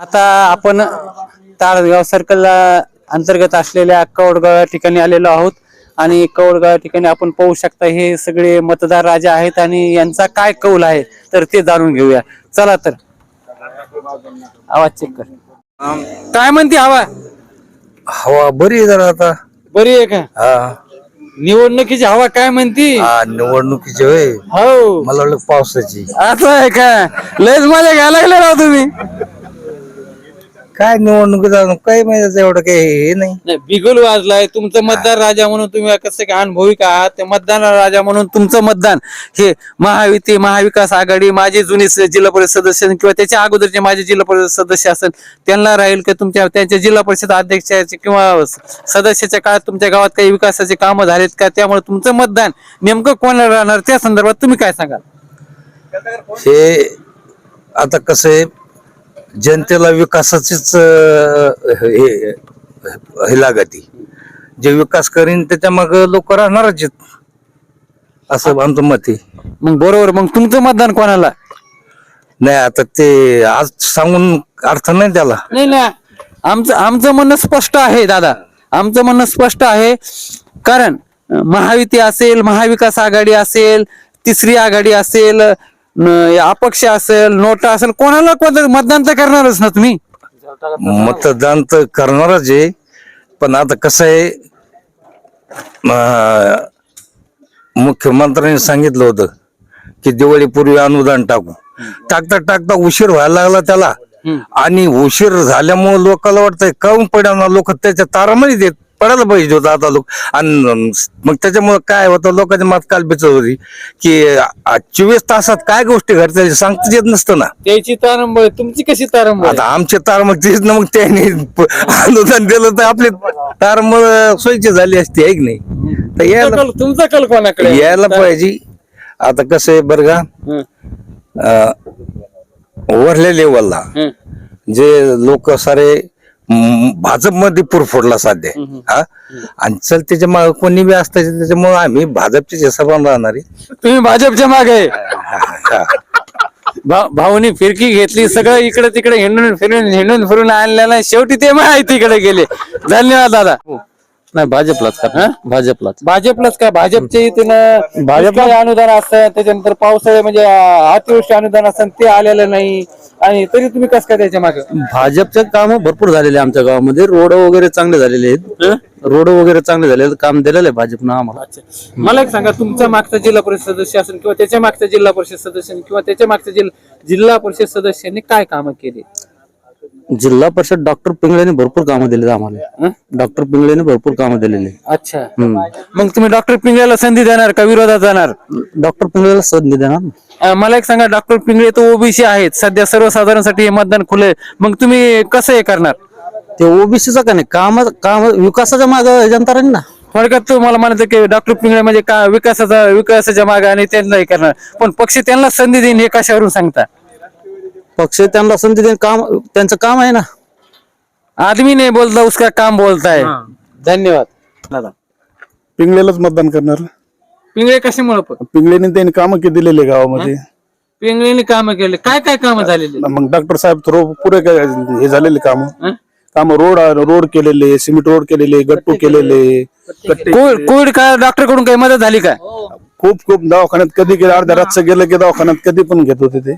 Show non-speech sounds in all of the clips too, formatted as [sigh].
आता आपण ताळगाव सर्कल अंतर्गत असलेल्या कवडगाव या ठिकाणी आलेलो आहोत. आणि कवडगाव या ठिकाणी आपण पाहू शकता हे सगळे मतदार राजा आहेत आणि यांचा काय कौल आहे तर ते जाणून घेऊया. चला तर. आवाज चेक कर. काय म्हणते हवा? हवा बरी आहे जरा आता. बरी आहे का? हा. निवडणुकीची हवा काय म्हणती? हा, निवडणुकीची होय. हो. मला वाटलं पावसाची. असं आहे का? लयच मला घ्यायला लागले राव तुम्ही. काय निवडणुकीचा काय माहिती एवढं काही हे नाही. नाही बिगुल वाजलाय तुमचं मतदार राजा म्हणून तुम्ही कसं काय अनुभविक आहात? ते मतदार राजा म्हणून तुमचं मतदान हे महायुती महाविकास आघाडी माझे जुने स- जिल्हा परिषद सदस्य असेल किंवा त्याच्या अगोदरचे माझे जिल्हा परिषद सदस्य असेल त्यांना राहील का तुमच्या त्यांच्या जिल्हा परिषद अध्यक्षाचे किंवा स- सदस्याच्या काळात तुमच्या गावात काही विकासाचे कामं झालेत का? त्यामुळे तुमचं मतदान नेमकं कोणाला राहणार? त्या संदर्भात तुम्ही काय सांगाल? हे आता कसं आहे जनतेला विकासाचीच हे हे लागती. जे विकास करीन त्याच्या मग लोक राहणारच. असं आमचं मत आहे. मग बरोबर मग तुमचं मतदान कोणाला? नाही आता ते आज सांगून अर्थ नाही त्याला. नाही ना आमचं आमचं म्हणणं स्पष्ट आहे दादा. आमचं म्हणणं स्पष्ट आहे. कारण महायुती असेल महाविकास आघाडी असेल तिसरी आघाडी असेल न- अपक्ष असेल नोटा असेल कोणाला कोणतं मतदान तर करणारच ना तुम्ही? मतदान तर करणारच आहे पण आता कसं आहे अं, मुख्यमंत्र्यांनी सांगितलं होतं की दिवाळीपूर्वी अनुदान टाकू. टाकता टाकता उशीर व्हायला लागला त्याला. आणि उशीर झाल्यामुळे लोकांना वाटतंय काऊन पडणार लोक त्याच्या तारामध्ये देत पडायला पाहिजे होतं आता लोक. आणि मग त्याच्यामुळे काय होतं लोकांची मात काल बेचत होती की चोवीस तासात काय गोष्टी घडतात सांगताच येत नसतं ना. त्याची तारंबळ तुमची कशी तारंबळ आता आमचे तार मग तेच ना मग त्यांनी अनुदान दिलं तर आपले तार मग सोयीची झाली असती आहे की नाही? तर यायला तुमचा कल कोणाकडे यायला पाहिजे. आता कसं आहे बरं का? वरल्या लेवलला. जे लोक सारे भाजपमध्ये पूर फोडला सध्या. हा? आणि चल त्याच्यामागे कोणी बी असतं त्याच्यामुळे आम्ही भाजपच्या हिशोबाने राहणार आहे. तुम्ही भाजपच्या मागे हा. भा- भाऊनी फिरकी घेतली सगळं इकडे तिकडे हिंडून फिरून हिंडून फिरून आणलेलं शेवटी ते माहितीकडे गेले. धन्यवाद दादा. नाही भाजपलाच का? भाजपलाच. भाजपलाच काय भाजपच्या इथून भाजपला अनुदान असतं त्याच्यानंतर पावसाळे म्हणजे अतिवृष्टी अनुदान असतं ते आलेलं नाही. आणि तरी तुम्ही कसं काय त्याच्यामागे? भाजपचे काम भरपूर झालेले आमच्या गावामध्ये. रोड वगैरे चांगले झालेले आहेत. रोड वगैरे चांगले आहेत. काम दिलेलं आहे भाजपनं आम्हाला. मला एक सांगा तुमचा मागचा जिल्हा परिषद सदस्य असेल किंवा त्याच्या मागचा जिल्हा परिषद सदस्य किंवा त्याच्या मागच्या जिल्हा परिषद सदस्यांनी काय कामं केली? जिल्हा परिषद डॉक्टर पिंगळेने भरपूर कामं दिलेली आम्हाला. डॉक्टर पिंगळेने भरपूर कामं दिलेली. अच्छा. मग तुम्ही डॉक्टर पिंगळेला संधी देणार का विरोधात जाणार? डॉक्टर पिंगळेला संधी देणार ना. अं, मला एक सांगा डॉक्टर पिंगळे तर ओबीसी आहेत. सध्या सर्वसाधारणसाठी हे मतदान खुले मग तुम्ही कसं हे करणार? ते ओबीसीचं का नाही? काम काम विकासाच्या मागे जनता राहील ना थोडक्यात तुम्हाला म्हणायचं की डॉक्टर पिंगळे म्हणजे का विकासाचा विकासाच्या मागे आणि त्यांना हे करणार? पण पक्ष त्यांना संधी देईन हे कशावरून सांगता? पक्ष त्यांना संधी देईन काम त्यांचं काम आहे ना. आदमी नाही बोलता उसका काम बोलता है. धन्यवाद. दादा. पिंगळेलाच मतदान करणार? पिंगळे कशामुळे पण? पिंगळेने त्यांनी कामं केली दिलेले गावामध्ये. पिंगळेने काम केले. काय काय काम झालेले? मग डॉक्टर साहेब थोडं पुरे काय हे झालेले काम? हं? काम रोड रोड केलेले सिमेंट रोड केलेले गट्टू केलेले कट्टे कोविड कोविड काळ डॉक्टरकडून काही मदत झाली का? खूप खूप दवाखान्यात कधी गेलं अर्ध्या रातचं गेलं की दवाखान्यात कधी पण घेत होते ते.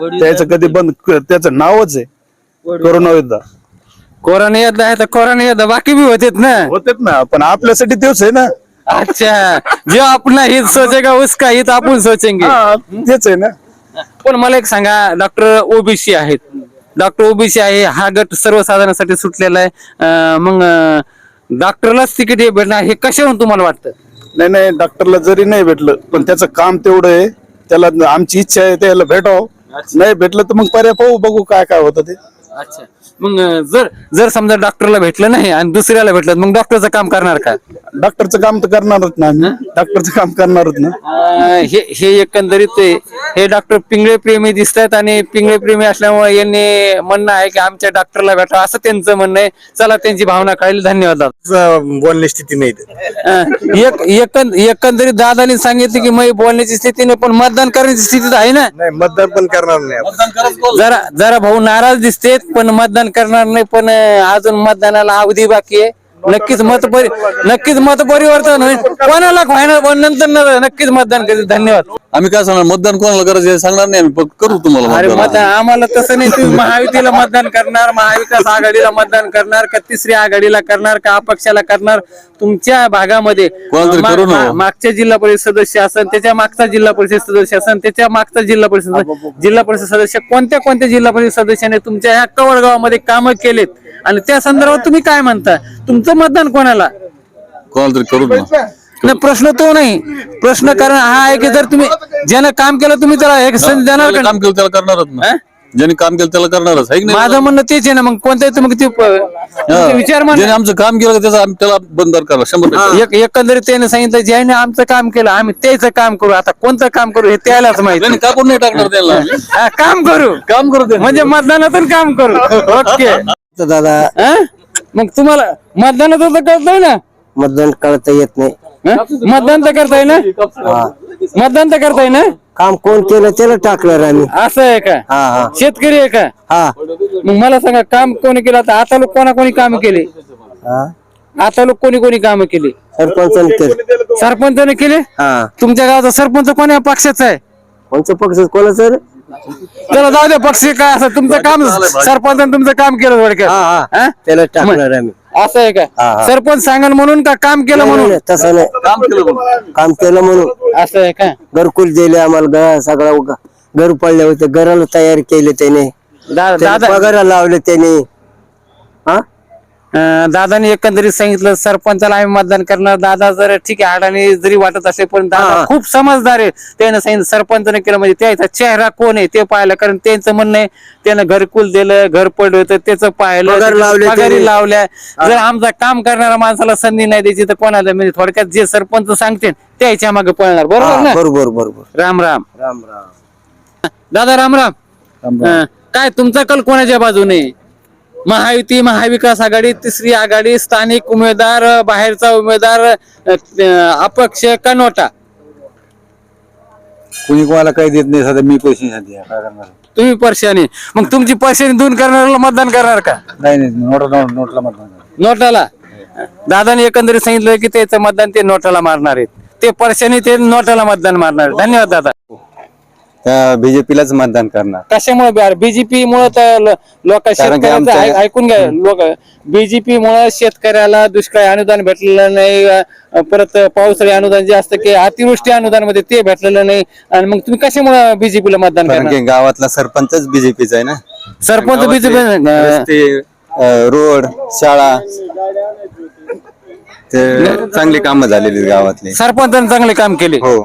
त्याचं कधी बंद त्याचं नावच आहे. कोरोना योद्धा. कोरोना येत आहे तर कोरोना येत बाकी भी होतेत ना? होतेच ना पण आपल्यासाठी तेच आहे ना. अच्छा. जो अपना हित सोचेगा उसका हित आपण सोचेंगे. हा, तेच आहे ना. पण मला एक सांगा डॉक्टर ओबीसी आहेत. डॉक्टर ओबीसी आहे हा गट सर्वसाधारणासाठी सुटलेला आहे. मग डॉक्टरलाच तिकीट हे भेटणार हे कशावरून तुम्हाला वाटतं? नाही नाही डॉक्टरला जरी नाही भेटलं पण त्याचं काम तेवढं आहे. त्याला आमची इच्छा आहे त्याला भेटावं. नाही भेटलं तर मग पर्याय पाहू बघू काय काय होतं ते. अच्छा. मग अं, जर जर समजा डॉक्टरला भेटलं नाही आणि दुसऱ्याला भेटलं मग डॉक्टरचं काम करणार का? डॉक्टरचं काम तर करणारच ना आम्ही. डॉक्टरचं काम करणारच ना. अं, हे हे एकंदरीत ते- हे डॉक्टर पिंगळे प्रेमी दिसतात आणि पिंगळे प्रेमी असल्यामुळे यांनी म्हणणं आहे की आमच्या डॉक्टरला भेटा असं त्यांचं म्हणणं आहे. चला त्यांची भावना कळली धन्यवाद दादा. बोलण्याची स्थिती नाही अं, एक एकं- एकंदरीत दादानी सांगितलं की मी बोलण्याची स्थिती नाही पण मतदान करण्याची स्थिती तर आहे ना? नाही मतदान पण करणार नाही जरा जरा भाऊ नाराज दिसतेत. पण मतदान करणार नाही पण अजून मतदानाला अवधी बाकी आहे. नक्कीच मत परि नक्कीच मत परिवर्तन होईल. कोणाला नंतर न- नक्कीच मतदान करेल धन्यवाद. आम्ही काय सांगणार? मतदान कोणाला करायचं हे सांगणार नाही आम्ही करू तुम्हाला अरे मतदान. आम्हाला तसं नाही. तुम्ही महायुतीला मतदान करणार महाविकास आघाडीला मतदान करणार का तिसरी आघाडीला करणार का अपक्षाला करणार? तुमच्या भागामध्ये कोणाला तरी मा- करू ना. मा- मागच्या जिल्हा परिषद सदस्य असन त्याच्या मागचा जिल्हा परिषद सदस्य असन त्याच्या मागचा जिल्हा परिषद सदस्य- जिल्हा परिषद सदस्य कोणत्या कोणत्या जिल्हा परिषद सदस्याने तुमच्या ह्या कवड गावामध्ये कामं केलेत? आणि त्या संदर्भात तुम्ही काय म्हणता? तुमचं मतदान कोणाला? कोणाला तरी करू ना. नाही प्रश्न तो नाही. प्रश्न कारण हा आहे की जर तुम्ही ज्यानं काम केलं तुम्ही त्याला एक संधी देणार ज्याने का काम केलं त्याला करणारच ना? ज्याने काम केलं त्याला करणारच आहे की नाही? माझं म्हणणं तेच आहे ना मग कोणत्या मग ते प- हा. विचार मान ज्याने आमचं काम केलं त्याचा आम्ही त्याला बंदर करा शंभर टक्के. एक एकंदरीत त्याने सांगितलं ज्याने आमचं काम केलं आम्ही त्याचं काम करू. आता कोणतं काम करू हे त्यालाच माहिती. कापून नाही टाकणार त्याला. हा, काम करू. काम करू म्हणजे मतदानातून काम करू. ओके. दादा हा? मग तुम्हाला मतदानाचं तर कळतंय ना? मतदान कळता येत नाही. हा? मतदान तर करताय ना? मतदान तर करताय ना? काम कोण केलं त्याला टाकणार आम्ही. असं आहे का? हा हा. शेतकरी आहे का? हा. मग मला सांगा काम कोणी केलं? आता आता लोक कोणा कोणी काम केले? हा? आता लोक कोणी कोणी काम केली? सरपंचाने केलं. सरपंचाने केले? हा. तुमच्या गावाचा सरपंच कोण्या पक्षाचा आहे? कोणचं पक्ष कोणाचं? रे? त्याला जाऊ दे पक्ष काय असं तुमचं काम सरपंचाने तुमचं काम केलं थोडक्यात. हा हा. हा? त्याला टाकणार आम्ही. असं आहे हा, का? हा. सरपंच सांगाल म्हणून का काम केलं म्हणून? तसं नाही. काम केलं म्हणून. काम केलं म्हणून. असं आहे का? घरकुल दिले आम्हाला घरा सगळा उगा- घर पडले होते घराला तयार केले त्याने. दा- त्याला दादा. पगार लावले त्याने. हा? दादाने एकंदरीत सांगितलं सरपंचाला आम्ही मतदान करणार. दादा जर ठीक आहे अडाणी जरी वाटत असेल पण दादा. खूप समजदार आहे. त्यानं सांगितलं सरपंचाने केलं म्हणजे त्याचा चेहरा कोण आहे ते पाहिलं कारण त्यांचं म्हणणं आहे त्यानं घरकुल दिलं घर पडलं होतं त्याचं पाहिलं पगार. लावल्या. जर आमचं काम करणाऱ्या माणसाला संधी नाही द्यायची तर कोणाला म्हणजे थोडक्यात जे सरपंच सांगते त्याच्यामागे पळणार. बरोबर ना? बरोबर बरोबर. राम राम. राम राम. दादा राम राम. काय तुमचा कल कोणाच्या बाजूने? महायुती महाविकास आघाडी तिसरी आघाडी स्थानिक उमेदवार बाहेरचा उमेदवार अपक्ष का नोटा कुणी कोणाला काही देत नाही सध्या मी पैसे काय करणार? तुम्ही परशाने मग तुमची परशाने दूर करणाऱ्याला मतदान करणार का? नाही नाही नोट नोट नोटला मतदान. नोटाला? दादाने एकंदरीत सांगितलं की त्याचं मतदान ते नोटाला मारणार आहेत. ते परशाने ते नोटाला मतदान मारणार आहेत. धन्यवाद दादा. बीजेपीलाच मतदान करणार. कशामुळे बीजेपी मुळे तर लोक शेतकऱ्याचं ऐकून घ्या लोक. बीजेपी मुळे शेतकऱ्याला दुष्काळी अनुदान भेटलेलं नाही परत पावसाळी अनुदान जे असतं की अतिवृष्टी अनुदानमध्ये ते भेटलेलं नाही. आणि मग तुम्ही कशामुळे बीजेपीला मतदान करणार? गावातला सरपंचच बीजेपीचा आहे ना. सरपंच बीजेपी रोड शाळा ते चांगली कामं झालेली गावातली. सरपंचाने चांगले काम केले. हो.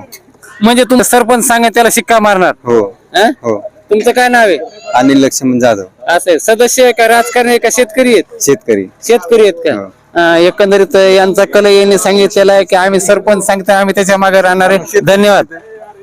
म्हणजे तुम्ही सरपंच सांगा त्याला शिक्का मारणार. हो. अं? हो. तुमचं काय नाव आहे? अनिल लक्ष्मण जाधव. असं आहे. सदस्य आहे का राजकारणी आहे का? शेतकरी आहेत? शेतकरी. शेतकरी आहेत का? अं, एकंदरीत यांचा कल यांनी सांगितलेला आहे की आम्ही सरपंच सांगता आम्ही त्याच्यामागे राहणार आहे. धन्यवाद.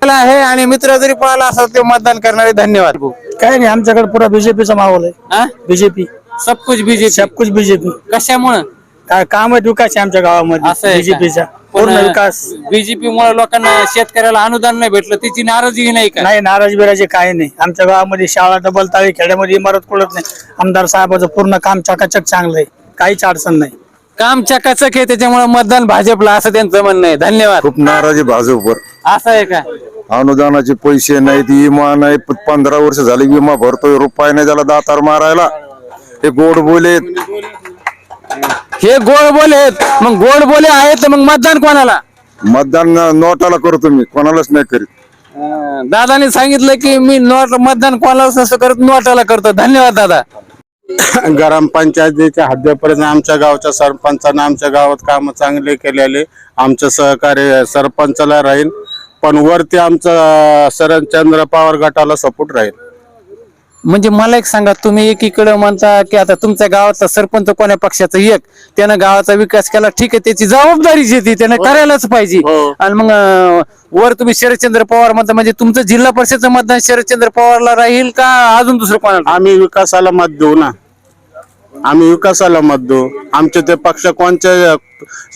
कल आहे आणि मित्र जरी पळाला असेल ते मतदान करणारे धन्यवाद. काय नाही आमच्याकडे पुरा बीजेपीचा माहोल आहे. हा? बीजेपी सब कुछ बीजेपी सब कुछ बीजेपी कशामुळं? काय काम आहे विकास आहे आमच्या असं गावामध्ये आहे का? बीजेपीचा पण, पूर्ण विकास. बीजेपी मुळे लोकांना शेतकऱ्याला अनुदान नाही भेटलं त्याची नाराजगी नाही का? नाही नाराज बिराजी काय नाही. आमच्या गावामध्ये शाळा डबल ताळी खेड्यामध्ये इमारत कुडत नाही. आमदार साहेबाचं पूर्ण काम चकाचक चांगलं आहे. काहीच अडचण नाही. काम चकाचक आहे त्याच्यामुळे मतदान भाजपला असं त्यांचं म्हणणं आहे. धन्यवाद. खूप नाराजी भाजपवर. असं आहे का? अनुदानाचे पैसे नाहीत विमा नाही प- पंधरा वर्ष झाले विमा भरतोय रुपये नाही त्याला दातार मारायला. हे गोड बोलेत हे गोड बोले आहेत. मग गोड बोले आहेत तर मग मतदान कोणाला? मतदान नोटाला करतो मी कोणालाच नाही करीत. अं, दादाने सांगितलं की मी नोट मतदान कोणालाच नसतं करत नोटाला करतो. धन्यवाद दादा. [coughs] ग्रामपंचायतीच्या हद्दीपर्यंत आमच्या गावच्या सरपंचानं आमच्या गावात काम चांगले केलेले. आमचं सहकार्य सरपंचाला राहील. पण वरती आमचं शरदचंद्र पवार गटाला सपोर्ट राहील. म्हणजे मला एक सांगा तुम्ही एकीकडे म्हणता की आता तुमच्या गावाचा सरपंच कोण्या पक्षाचा? एक त्यानं गावाचा विकास केला ठीक आहे त्याची जबाबदारी जी ती त्यानं करायलाच पाहिजे. आणि मग वर तुम्ही शरदचंद्र पवार म्हणता म्हणजे तुमचं जिल्हा परिषदचं मतदान शरदचंद्र पवारला राहील का अजून दुसरं कोणाला? आम्ही विकासाला मत देऊ ना. आम्ही विकासाला मत देऊ. आमचे ते पक्ष कोणत्या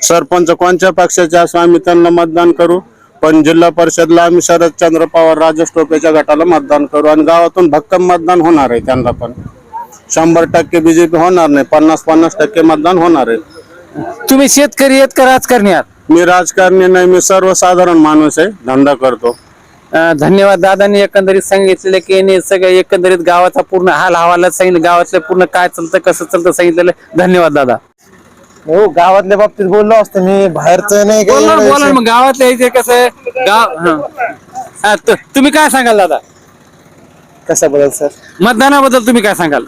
सरपंच कोणत्या पक्षाचे असो आम्ही त्यांना मतदान करू. पण जिल्हा परिषदला आम्ही शरदचंद्र पवार राजेश टोपेच्या गटाला मतदान करू आणि गावातून भक्कम मतदान होणार आहे त्यांना पण. शंभर टक्के बीजेपी होणार नाही पन्नास पन्नास टक्के मतदान होणार आहे. तुम्ही शेतकरी आहेत का राजकारणी आहात? मी राजकारणी नाही मी सर्वसाधारण माणूस आहे धंदा करतो. अं, धन्यवाद दादांनी एकंदरीत सांगितलेलं की यांनी सगळं एकंदरीत गावाचा पूर्ण हाल हवाला सांगितलं गावातलं पूर्ण काय चालतं कसं चालतं सांगितलेलं. धन्यवाद दादा. हो गावातल्या बाबतीत बोललो असतो मी बाहेरचं नाही काही बोला ना, एवढं बोला ना, मग गावातलं इथे कसं? आहे गाव हं. हा, त- तुम्ही काय सांगाल दादा? कसा बदल सर? मतदानाबद्दल तुम्ही काय सांगाल?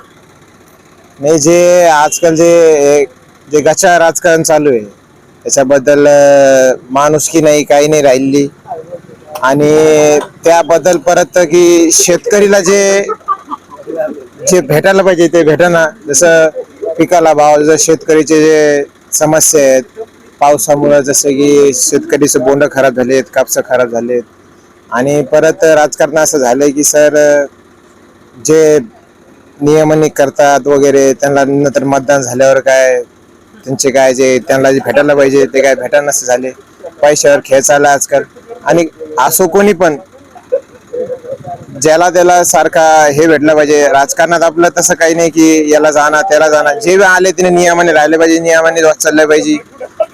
नाही जे आजकाल जे जे गचा राजकारण चालू आहे त्याच्याबद्दल अं, माणुसकी नाही काही नाही राहिली आणि त्याबद्दल परत की शेतकरीला जे जे भेटायला पाहिजे ते भेटाना. जसं पिकाला भाव जर शेतकरीचे जे समस्या आहेत पावसामुळे जसं की शेतकरीचं बोंड खराब झालेत कापसं खराब झालेत. आणि परत राजकारण असं झालंय की सर जे नियमनी करतात वगैरे त्यांना नंतर मतदान झाल्यावर काय त्यांचे काय जे त्यांना जे भेटायला पाहिजे ते काय भेटायला नसं झाले. पैशावर खेळ चालला आजकाल. आणि असो कोणी पण ज्याला त्याला सारखा हे भेटलं पाहिजे राजकारणात आपलं तसं काही नाही की याला जाणार त्याला जाणार. जे आले तिने नियमाने राहिले पाहिजे नियमाने चालले पाहिजे.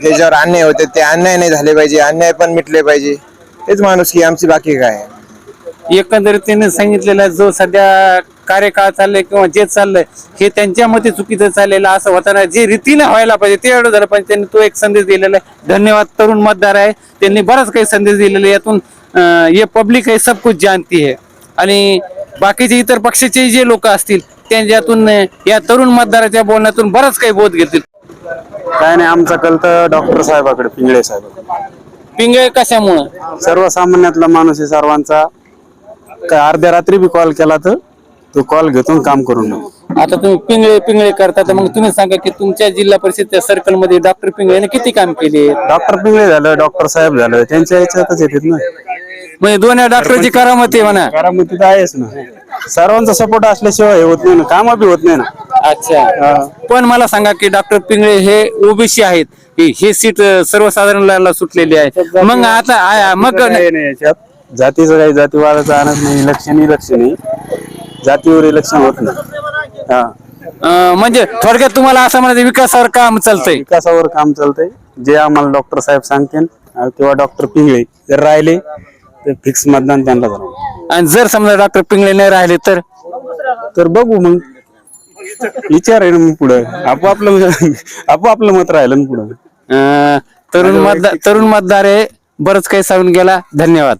ज्याच्यावर अन्याय होते ते अन्याय नाही झाले पाहिजे अन्याय पण मिटले पाहिजे. तेच माणूस की आमची बाकी काय आहे. एकंदरीत त्यांनी सांगितलेलं जो सध्या कार्यकाळ चाललंय किंवा जे चाललंय हे त्यांच्या मते चुकीचं चाललेलं असं होताना जे रीतीने व्हायला पाहिजे ते एवढं झालं पाहिजे. त्यांनी तो एक संदेश दिलेला आहे. धन्यवाद तरुण मतदार आहे. त्यांनी बराच काही संदेश दिलेला आहे. यातून ये पब्लिक आहे सब कुछ जानती है. आणि बाकीचे इतर पक्षाचे जे लोक असतील त्यांच्यातून या तरुण मतदाराच्या बोलण्यातून बराच काही बोध घेतील. काय नाही आमचा कल तर डॉक्टर साहेबाकडे पिंगळे साहेब. पिंगळे कशामुळं? सर्वसामान्यातला माणूस आहे सर्वांचा. काय अर्ध्या रात्री बी कॉल केला तर तो कॉल घेतून काम करून. आता तुम्ही पिंगळे पिंगळे करता तर मग तुम्ही सांगा की तुमच्या जिल्हा परिषदच्या सर्कलमध्ये डॉक्टर पिंगळेने किती काम केले? डॉक्टर पिंगळे झालं डॉक्टर साहेब झालं त्यांच्या याच्यातच येतात ना. म्हणजे दोन डॉक्टरची करामती म्हणा. बारामती तर आहेच ना. सर्वांचा सपोर्ट असल्याशिवाय हे होत नाही ना. काम बी होत नाही ना. अच्छा. पण मला सांगा की डॉक्टर पिंगळे हे ओबीसी आहेत. हे- हे सीट सर्वसाधारण सुटलेली आहे. मग आता आ- मग काही नाही याच्यात. जातीचं काही जातीवादाचं आणत नाही. इलेक्शन इलेक्शन आहे. जातीवर इलेक्शन होत नाही. हा. अं, म्हणजे थोडक्यात तुम्हाला असं म्हणायचं विकासावर काम चालतंय. विकासावर काम चालतंय. जे आम्हाला डॉक्टर साहेब सांगतील अं, किंवा डॉक्टर पिंगळे जर राहिले तर फिक्स मतदान त्यांना करणार आणि जर समजा डॉक्टर पिंगळे नाही राहिले तर? तर बघू मग. विचार आहे ना मग पुढं. आपोआपलं आपोआपलं मत राहिलं ना पुढं. अं, तरुण मतदार तरुण मतदार आहे. बरंच काही सांगून गेला. धन्यवाद.